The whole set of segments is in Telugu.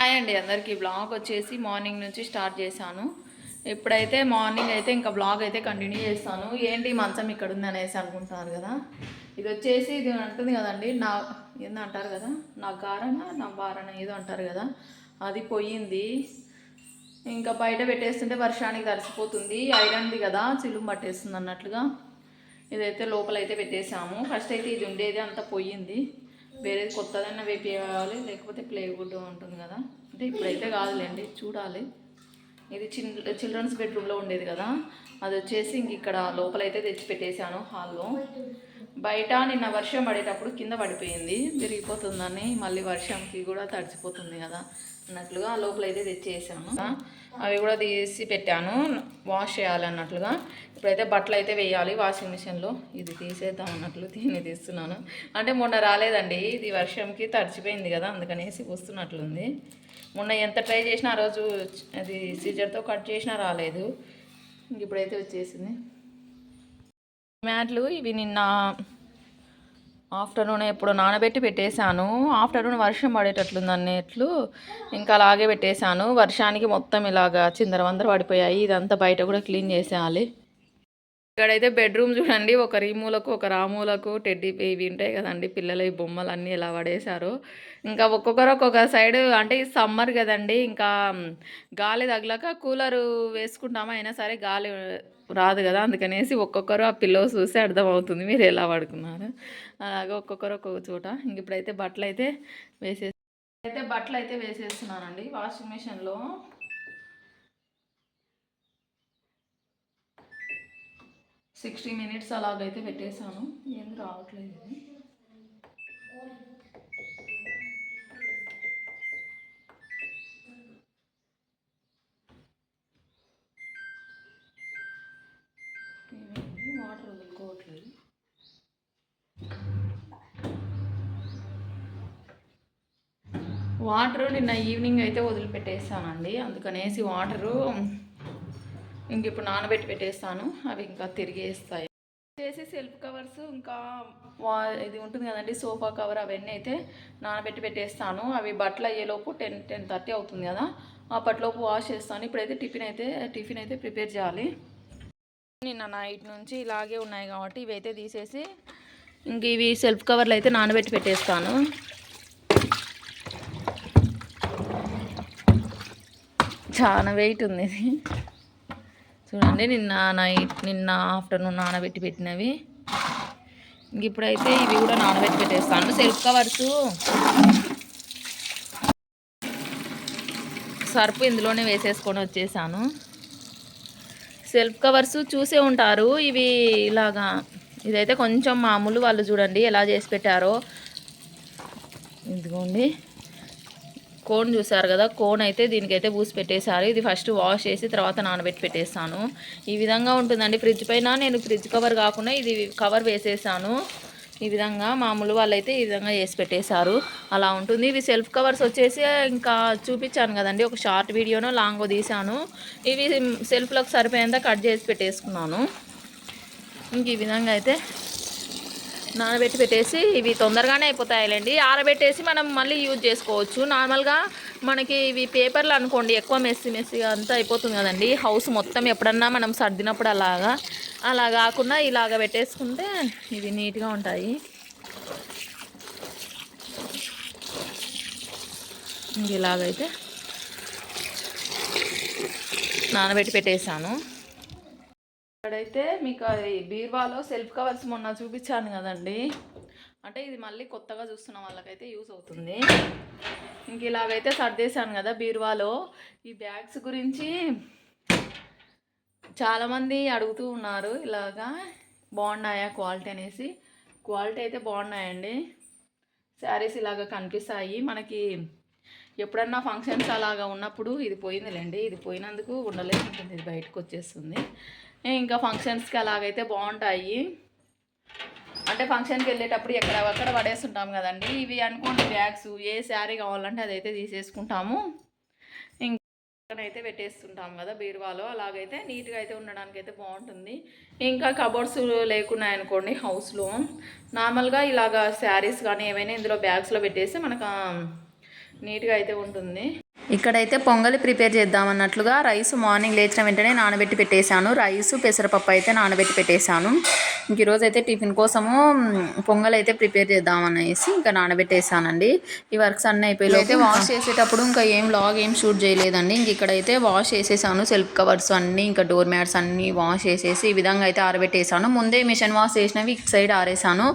హాయ్ అండి అందరికీ బ్లాగ్ వచ్చేసి మార్నింగ్ నుంచి స్టార్ట్ చేశాను. ఇప్పుడైతే మార్నింగ్ అయితే ఇంకా బ్లాగ్ అయితే కంటిన్యూ చేస్తాను. ఏంటి మంచం ఇక్కడ ఉంది అనేసి అనుకుంటున్నారు కదా? ఇది వచ్చేసి ఇది అంటుంది కదండి నా ఏందో అంటారు కదా? నా గారన నా బారన ఏదో అంటారు కదా? అది పోయింది. ఇంకా బయట పెట్టేస్తుంటే వర్షానికి తడిసిపోతుంది. ఐరన్ది కదా చిలుము పట్టేస్తుంది అన్నట్లుగా. ఇదైతే లోపలైతే పెట్టేసాము ఫస్ట్ అయితే ఇది ఉండేది అంతా పోయింది. వేరేది కొత్తదైనా వేపేయాలి లేకపోతే ప్లేవుడ్ ఉంటుంది కదా. అంటే ఇప్పుడైతే కాదులేండి చూడాలి. ఇది చిన్ చిల్డ్రన్స్ బెడ్రూమ్లో ఉండేది కదా. అది వచ్చేసి ఇంక ఇక్కడ లోపలైతే తెచ్చి పెట్టేశాను హాల్లో. బయట నిన్న వర్షం పడేటప్పుడు కింద పడిపోయింది విరిగిపోతుందని మళ్ళీ వర్షంకి కూడా తడిచిపోతుంది కదా అన్నట్లుగా లోపల అయితే తెచ్చేసాను. అవి కూడా తీసి పెట్టాను వాష్ చేయాలి అన్నట్లుగా. ఇప్పుడైతే బట్టలు అయితే వేయాలి వాషింగ్ మిషన్లో. ఇది తీసేద్దాం అన్నట్లు దీన్ని తీస్తున్నాను. అంటే మొన్న రాలేదండి ఇది వర్షంకి తడిచిపోయింది కదా అందుకనేసి వస్తున్నట్లుంది. మొన్న ఎంత ట్రై చేసినా ఆ రోజు అది సీజర్తో కట్ చేసినా రాలేదు. ఇప్పుడైతే వచ్చేసింది. మ్యాట్లు ఇవి నిన్న ఆఫ్టర్నూన్ ఎప్పుడు నానబెట్టి పెట్టేశాను. ఆఫ్టర్నూన్ వర్షం పడేటట్లుంది అన్నట్లు ఇంకా అలాగే పెట్టేశాను. వర్షానికి మొత్తం ఇలాగా చిందరవందర పడిపోయాయి. ఇదంతా బయట కూడా క్లీన్ చేసేయాలి. ఇక్కడైతే బెడ్రూమ్ చూడండి ఒక రీమూలకు ఒక రామూలకు టెడ్డీ ఇవి ఉంటాయి కదండి పిల్లల ఈ బొమ్మలు అన్నీ ఎలా పడేశారు. ఇంకా ఒక్కొక్కరు ఒక్కొక్క సైడ్ అంటే ఈ సమ్మర్ కదండి ఇంకా గాలి తగలక కూలర్ వేసుకుంటామా అయినా సరే గాలి రాదు కదా అందుకనేసి ఒక్కొక్కరు ఆ పిల్లో చూసి అర్థమవుతుంది మీరు ఎలా పడుకున్నారు. అలాగే ఒక్కొక్కరు ఒక్కొక్క చోట. ఇంక ఇప్పుడైతే బట్టలు అయితే వేసే అయితే బట్టలు అయితే వేసేస్తున్నానండి వాషింగ్ మిషన్లో. సిక్స్టీ మినిట్స్ అలాగైతే పెట్టేశాను. ఏం రావట్లేదు ఇది. వాటర్ వదులుకోవట్లేదు. వాటర్ నిన్న ఈవినింగ్ అయితే వదిలిపెట్టేసానండి అందుకనేసి వాటరు ఇంక ఇప్పుడు నానబెట్టి పెట్టేస్తాను. అవి ఇంకా తిరిగేస్తాయి. చేసి సెల్ఫ్ కవర్స్ ఇంకా వా ఇది ఉంటుంది కదండి సోఫా కవర్ అవన్నీ అయితే నానబెట్టి పెట్టేస్తాను. అవి బట్టలు అయ్యేలోపు టెన్ టెన్ థర్టీ అవుతుంది కదా. అప్పట్లోపు వాష్ చేస్తాను. ఇప్పుడైతే టిఫిన్ అయితే టిఫిన్ అయితే ప్రిపేర్ చేయాలి. నిన్న నైట్ నుంచి ఇలాగే ఉన్నాయి కాబట్టి ఇవి అయితే తీసేసి ఇంక ఇవి సెల్ఫ్ కవర్లు అయితే నానబెట్టి పెట్టేస్తాను. చాలా వెయిట్ ఉంది ఇది. చూడండి నిన్న నైట్ నిన్న ఆఫ్టర్నూన్ నానబెట్టి పెట్టినవి. ఇంక ఇప్పుడైతే ఇవి కూడా నానబెట్టి పెట్టేస్తాను. సెల్ఫ్ కవర్స్ సర్పు ఇందులోనే వేసేసుకొని వచ్చేసాను. సెల్ఫ్ కవర్స్ చూసే ఉంటారు. ఇవి ఇలాగా ఇదైతే కొంచెం మామూలు వాళ్ళు చూడండి ఎలా చేసి పెట్టారో. ఇదిగోండి. కోన్ చూసారు కదా కోన్ అయితే దీనికైతే పూసి పెట్టేశారు. ఇది ఫస్ట్ వాష్ చేసి తర్వాత నానబెట్టి పెట్టేస్తాను ఈ విధంగా ఉంటుందండి. ఫ్రిడ్జ్ పైన నేను ఫ్రిడ్జ్ కవర్ కాకుండా ఇది కవర్ వేసేసాను ఈ విధంగా మామూలు వాళ్ళైతే ఈ విధంగా చేసి పెట్టేశారు. అలా ఉంటుంది. ఇవి సెల్ఫ్ కవర్స్ వచ్చేసి ఇంకా చూపించాను కదండి. ఒక షార్ట్ వీడియోనో లాంగో తీశాను. ఇవి సెల్ఫ్లోకి సరిపోయేంత కట్ చేసి పెట్టేసుకున్నాను. ఇంక ఈ విధంగా అయితే నానబెట్టి పెట్టేసి ఇవి తొందరగానే అయిపోతాయిలేండి. ఆరబెట్టేసి మనం మళ్ళీ యూజ్ చేసుకోవచ్చు. నార్మల్గా మనకి ఇవి పేపర్లు అనుకోండి ఎక్కువ మెస్సి మెస్సిగా అంతా అయిపోతుంది కదండి. హౌస్ మొత్తం ఎప్పుడన్నా మనం సర్దినప్పుడు అలాగా అలా కాకుండా ఇలాగ పెట్టేసుకుంటే ఇవి నీట్గా ఉంటాయి. ఇంక ఇలాగైతే నానబెట్టి పెట్టేశాను. ఇక్కడైతే మీకు అది బీర్వాలో సెల్ఫ్ కవర్స్ మొన్న చూపించాను కదండి. అంటే ఇది మళ్ళీ కొత్తగా చూస్తున్న వాళ్ళకైతే యూస్ అవుతుంది. ఇంక ఇలాగైతే సర్దేశాను కదా బీర్వాలో. ఈ బ్యాగ్స్ గురించి చాలామంది అడుగుతూ ఉన్నారు ఇలాగా బాగున్నాయా క్వాలిటీ అనేసి. క్వాలిటీ అయితే బాగున్నాయండి. శారీస్ ఇలాగ కనిపిస్తాయి. మనకి ఎప్పుడన్నా ఫంక్షన్స్ అలాగా ఉన్నప్పుడు ఇది పోయిందిలేండి. ఇది పోయినందుకు ఉండలేకుంటుంది. ఇది బయటకు వచ్చేస్తుంది. ఇంకా ఫంక్షన్స్కి అలాగైతే బాగుంటాయి. అంటే ఫంక్షన్కి వెళ్ళేటప్పుడు ఎక్కడక్కడ పడేస్తుంటాం కదండి. ఇవి అనుకోండి బ్యాగ్స్ ఏ శారీ కావాలంటే అదైతే తీసేసుకుంటాము. అయితే పెట్టేస్తుంటాం కదా బీరువాలో. అలాగైతే నీట్గా అయితే ఉండడానికి అయితే బాగుంటుంది. ఇంకా కబోర్డ్స్ లేకున్నాయనుకోండి హౌస్లో నార్మల్గా ఇలాగా శారీస్ కానీ ఏమైనా ఇందులో బ్యాగ్స్లో పెట్టేస్తే మనకు నీట్గా అయితే ఉంటుంది. ఇక్కడైతే పొంగలి ప్రిపేర్ చేద్దామన్నట్లుగా రైస్ మార్నింగ్ లేచిన వెంటనే నానబెట్టి పెట్టేశాను. రైస్ పెసరపప్పు అయితే నానబెట్టి పెట్టేశాను. ఇంక ఈరోజు అయితే టిఫిన్ కోసము పొంగల్ అయితే ప్రిపేర్ చేద్దామనేసి ఇంకా నానబెట్టేశానండి. ఈ వర్క్స్ అన్నీ అయిపోయి అయితే వాష్ చేసేటప్పుడు ఇంకా ఏం లాగ్ ఏం షూట్ చేయలేదండి. ఇంక ఇక్కడైతే వాష్ చేసేసాను. సెల్ఫ్ కవర్స్ అన్నీ ఇంకా డోర్ మ్యాట్స్ అన్నీ వాష్ చేసేసి ఈ విధంగా అయితే ఆరబెట్టేశాను. ముందే మిషన్ వాష్ చేసినవి ఇటు సైడ్ ఆరేసాను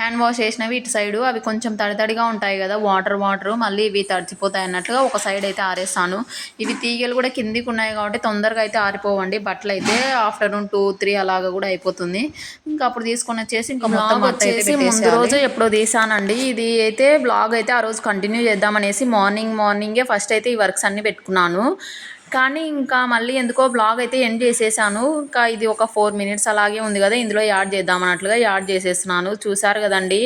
హ్యాండ్ వాష్ చేసినవి ఇటు సైడ్ అవి కొంచెం తడి తడిగా ఉంటాయి కదా వాటర్ వాటర్ మళ్ళీ ఇవి తడిచిపోతాయి అన్నట్లుగా ఒక సైడ్ అయితే ఆరేస్తాను. ఇవి తీగలు కూడా కిందికి ఉన్నాయి కాబట్టి తొందరగా అయితే ఆరిపోవండి. బట్టలు అయితే ఆఫ్టర్నూన్ టూ త్రీ అలాగా కూడా అయిపోతుంది. ఇంకా అప్పుడు తీసుకొని వచ్చేసి ఇంకా మొత్తం వచ్చేసి ముందు రోజు ఎప్పుడో తీసానండి. ఇది అయితే బ్లాగ్ అయితే ఆ రోజు కంటిన్యూ చేద్దామనేసి మార్నింగ్ మార్నింగే ఫస్ట్ అయితే ఈ వర్క్స్ అన్ని పెట్టుకున్నాను. కానీ ఇంకా మళ్ళీ ఎందుకో బ్లాగ్ అయితే ఎండ్ చేసేసాను. ఇంకా ఇది ఒక ఫోర్ మినిట్స్ అలాగే ఉంది కదా ఇందులో యాడ్ చేద్దాం అన్నట్లుగా యాడ్ చేసేస్తున్నాను. చూసారు కదండి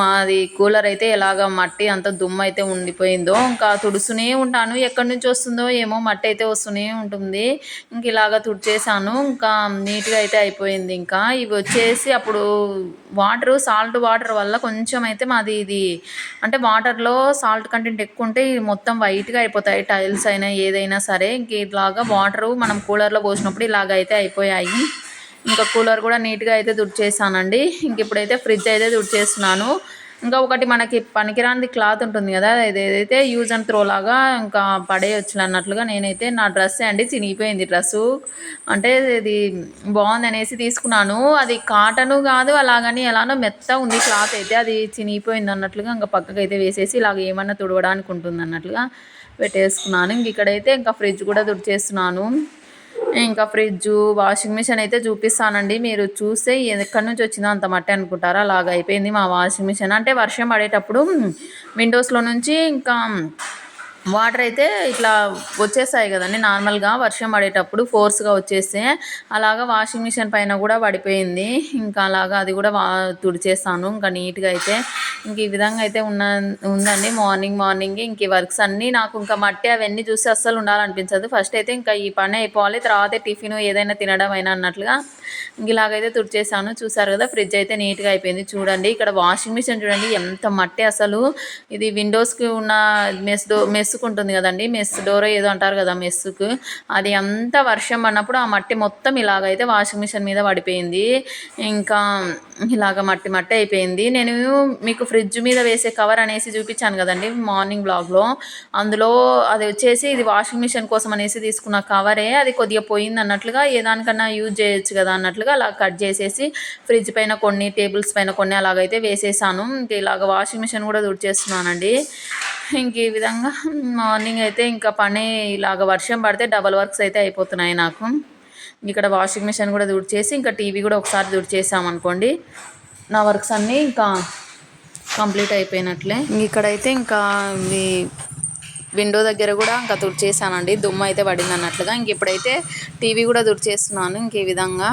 మాది కూలర్ అయితే ఎలాగ మట్టి అంత దుమ్ము అయితే ఉండిపోయిందో. ఇంకా తుడుస్తూనే ఉంటాను. ఎక్కడి నుంచి వస్తుందో ఏమో మట్టి అయితే వస్తూనే ఉంటుంది. ఇంక ఇలాగ తుడిచేసాను. ఇంకా నీట్గా అయితే అయిపోయింది ఇంకా. ఇవి వచ్చేసి అప్పుడు వాటర్ సాల్ట్ వాటర్ వల్ల కొంచెం అయితే మాది ఇది అంటే వాటర్లో సాల్ట్ కంటెంట్ ఎక్కువ ఉంటే మొత్తం వైట్గా అయిపోతాయి. టైల్స్ అయినా ఏదైనా సరే ఇంక ఇట్లాగా వాటరు మనం కూలర్లో పోసినప్పుడు ఇలాగ అయితే అయిపోయాయి. ఇంకా కూలర్ కూడా నీట్గా అయితే తుడిచేసానండి. ఇంక ఇప్పుడైతే ఫ్రిడ్జ్ అయితే తుడిచేస్తున్నాను. ఇంకా ఒకటి మనకి పనికిరానిది క్లాత్ ఉంటుంది కదా ఇది ఏదైతే యూజ్ అండ్ త్రో లాగా ఇంకా పడేయచ్చు అన్నట్లుగా నేనైతే నా డ్రెస్ అండి చినిగిపోయింది డ్రెస్సు అంటే ఇది బాగుంది అనేసి తీసుకున్నాను. అది కాటను కాదు అలాగని ఎలానో మెత్త ఉంది క్లాత్ అయితే అది చినిగిపోయింది అన్నట్లుగా ఇంకా పక్కకు అయితే వేసేసి ఇలాగ ఏమన్నా తుడవడానికి ఉంటుంది అన్నట్లుగా పెట్టేసుకున్నాను. ఇంక ఇక్కడైతే ఇంకా ఫ్రిడ్జ్ కూడా దుడిచేస్తున్నాను ఇంకా ఫ్రిడ్జ్ వాషింగ్ మిషన్ అయితే చూపిస్తానండి. మీరు చూస్తే ఎక్కడి నుంచి వచ్చిందో అంత మట్టి అనుకుంటారా? అలాగ అయిపోయింది మా వాషింగ్ మిషన్. అంటే వర్షం పడేటప్పుడు విండోస్లో నుంచి ఇంకా వాటర్ అయితే ఇట్లా వచ్చేస్తాయి కదండి. నార్మల్గా వర్షం పడేటప్పుడు ఫోర్స్గా వచ్చేస్తే అలాగా వాషింగ్ మిషన్ పైన కూడా పడిపోయింది. ఇంకా అలాగా అది కూడా వా తుడిచేస్తాను. ఇంకా నీట్గా అయితే ఇంక ఈ విధంగా అయితే ఉన్న ఉందండి. మార్నింగ్ మార్నింగ్ ఇంక ఈ వర్క్స్ అన్నీ నాకు ఇంకా మట్టి అవన్నీ చూసి అస్సలు ఉండాలనిపించదు. ఫస్ట్ అయితే ఇంకా ఈ పని అయిపోవాలి. తర్వాత టిఫిన్ ఏదైనా తినడం అయినా అన్నట్లుగా ఇంక ఇలాగైతే తుడిచేసాను. చూసారు కదా ఫ్రిడ్జ్ అయితే నీట్గా అయిపోయింది. చూడండి ఇక్కడ వాషింగ్ మిషన్ చూడండి ఎంత మట్టి అసలు. ఇది విండోస్కి ఉన్న మెస్ డో మెస్ ఉంటుంది కదండి. మెస్ డోరో ఏదో అంటారు కదా మెస్సుకు. అది అంతా వర్షం పడినప్పుడు ఆ మట్టి మొత్తం ఇలాగైతే వాషింగ్ మిషన్ మీద పడిపోయింది. ఇంకా ఇలాగ మట్టి మట్టి అయిపోయింది. నేను మీకు ఫ్రిడ్జ్ మీద వేసే కవర్ అనేసి చూపించాను కదండి మార్నింగ్ బ్లాగ్లో. అందులో అది వచ్చేసి ఇది వాషింగ్ మిషన్ కోసం అనేసి తీసుకున్న కవరే. అది కొద్దిగా పోయింది అన్నట్లుగా ఏ దానికన్నా యూజ్ చేయొచ్చు కదా అన్నట్లుగా అలా కట్ చేసేసి ఫ్రిడ్జ్ పైన కొన్ని టేబుల్స్ పైన కొన్ని అలాగైతే వేసేసాను. ఇంకా ఇలాగ వాషింగ్ మిషన్ కూడా తుడిచేస్తున్నానండి ఇంక ఈ విధంగా మార్నింగ్ అయితే ఇంకా పని ఇలాగ వర్షం పడితే డబల్ వర్క్స్ అయితే అయిపోతున్నాయి నాకు. ఇక్కడ వాషింగ్ మిషన్ కూడా తుడిచేసి ఇంకా టీవీ కూడా ఒకసారి తుడిచేసామనుకోండి నా వర్క్స్ అన్నీ ఇంకా కంప్లీట్ అయిపోయినట్లే. ఇంక ఇక్కడైతే ఇంకా ఇది విండో దగ్గర కూడా ఇంకా తుడిచేసానండి దుమ్ము అయితే పడింది అన్నట్లుగా. ఇంక ఇప్పుడైతే టీవీ కూడా తుడిచేస్తున్నాను ఇంక ఈ విధంగా.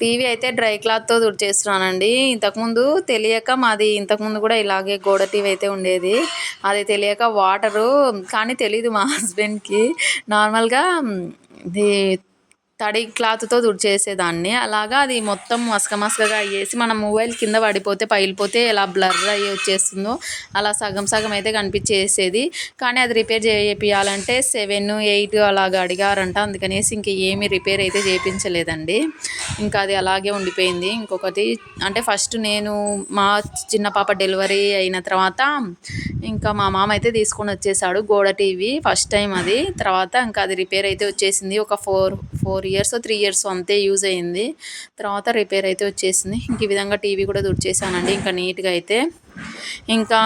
టీవీ అయితే డ్రై క్లాత్తో తుడిచేస్తున్నానండి. ఇంతకుముందు తెలియక మాది ఇంతకుముందు కూడా ఇలాగే గోడ టీవీ అయితే ఉండేది. అది తెలియక వాటరు కానీ తెలీదు మా హస్బెండ్కి. నార్మల్గా ఇది తడి క్లాత్తో తుడిచేసేదాన్ని. అలాగా అది మొత్తం మసక మసకగా అయ్యేసి మన మొబైల్ కింద పడిపోతే పగిలిపోతే ఎలా బ్లర్ అయ్యి వచ్చేస్తుందో అలా సగం సగం అయితే కనిపించేసేది. కానీ అది రిపేర్ చేయించాలంటే సెవెన్ ఎయిట్ అలాగా అడిగారంట. అందుకనేసి ఇంక ఏమి రిపేర్ అయితే చేయించలేదండి ఇంకా అది అలాగే ఉండిపోయింది. ఇంకొకటి అంటే ఫస్ట్ నేను మా చిన్న పాప డెలివరీ అయిన తర్వాత ఇంకా మా మామ అయితే తీసుకొని వచ్చేసాడు గోడ టీవీ ఫస్ట్ టైం అది. తర్వాత ఇంకా అది రిపేర్ అయితే వచ్చేసింది. ఒక four four years three years అంతే యూజ్ అయింది. తర్వాత రిపేర్ అయితే వచ్చేసింది. ఇంక ఈ విధంగా టీవీ కూడా తుడిచేసానండి. ఇంకా నీట్గా అయితే. ఇంకా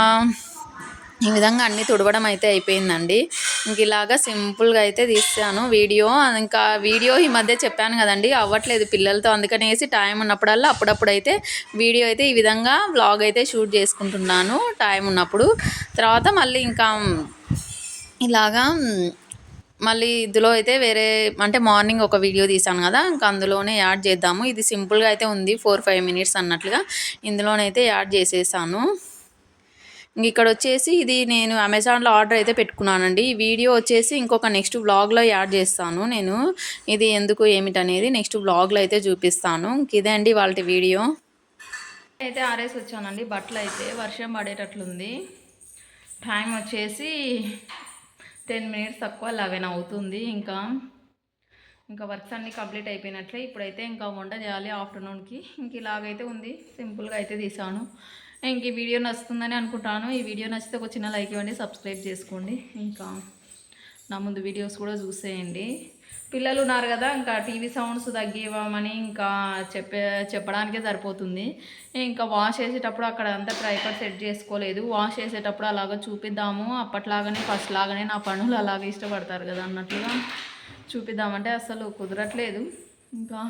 ఈ విధంగా అన్నీ తుడవడం అయితే అయిపోయిందండి. ఇంక ఇలాగా సింపుల్గా అయితే తీసాను వీడియో. ఇంకా వీడియో ఈ మధ్య చెప్పాను కదండి అవ్వట్లేదు పిల్లలతో. అందుకనేసి టైం ఉన్నప్పుడల్లా అప్పుడప్పుడు అయితే వీడియో అయితే ఈ విధంగా వ్లాగ్ అయితే షూట్ చేసుకుంటున్నాను టైం ఉన్నప్పుడు. తర్వాత మళ్ళీ ఇంకా ఇలాగా మళ్ళీ ఇందులో అయితే వేరే అంటే మార్నింగ్ ఒక వీడియో తీసాను కదా ఇంకా అందులోనే యాడ్ చేద్దాము. ఇది సింపుల్గా అయితే ఉంది ఫోర్ ఫైవ్ మినిట్స్ అన్నట్లుగా. ఇందులోనైతే యాడ్ చేసేసాను. ఇంక ఇక్కడ వచ్చేసి ఇది నేను అమెజాన్లో ఆర్డర్ అయితే పెట్టుకున్నానండి. ఈ వీడియో వచ్చేసి ఇంకొక నెక్స్ట్ వ్లాగ్లో యాడ్ చేస్తాను నేను. ఇది ఎందుకు ఏమిటనేది నెక్స్ట్ వ్లాగ్లో అయితే చూపిస్తాను. ఇంక ఇదే అండి వాళ్ళ వీడియో. అయితే ఆరేసి వచ్చానండి బట్టలు అయితే వర్షం పడేటట్లుంది. టైం వచ్చేసి టెన్ మినిట్స్ తక్కువ లెవెన్ అవుతుంది. ఇంకా ఇంకా వర్క్స్ అన్నీ కంప్లీట్ అయిపోయినట్లే. ఇప్పుడైతే ఇంకా వంట చేయాలి ఆఫ్టర్నూన్కి. ఇంక ఇలాగైతే ఉంది. సింపుల్గా అయితే తీసాను. ఇంక ఈ వీడియో నచ్చుతుందని అనుకుంటాను. ఈ వీడియో నచ్చితే ఒక చిన్న లైక్ ఇవ్వండి సబ్స్క్రైబ్ చేసుకోండి. ఇంకా నా ముందు వీడియోస్ కూడా చూసేయండి. పిల్లలు ఉన్నారు కదా ఇంకా టీవీ సౌండ్స్ తగ్గివ్వమని ఇంకా చెప్పే చెప్పడానికే సరిపోతుంది. ఇంకా వాష్ చేసేటప్పుడు అక్కడ అంతా ట్రైపర్ సెట్ చేసుకోలేదు. వాష్ చేసేటప్పుడు అలాగ చూపిద్దాము. అప్పట్లాగానే ఫస్ట్ లాగానే నా పనులు అలాగే ఇష్టపడతారు కదా అన్నట్లుగా చూపిద్దామంటే అసలు కుదరట్లేదు. ఇంకా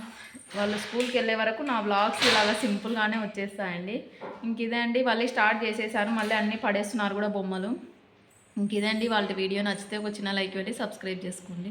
వాళ్ళు స్కూల్కి వెళ్ళే వరకు నా బ్లాగ్స్ ఇలాగా సింపుల్గానే వచ్చేస్తాయండి. ఇంక ఇదే అండి మళ్ళీ స్టార్ట్ చేసేసారు. మళ్ళీ అన్నీ పడేస్తున్నారు కూడా బొమ్మలు. ఇంక ఇదే అండి వాళ్ళ వీడియో నచ్చితే ఒక చిన్న లైక్ పెట్టి సబ్స్క్రైబ్ చేసుకోండి.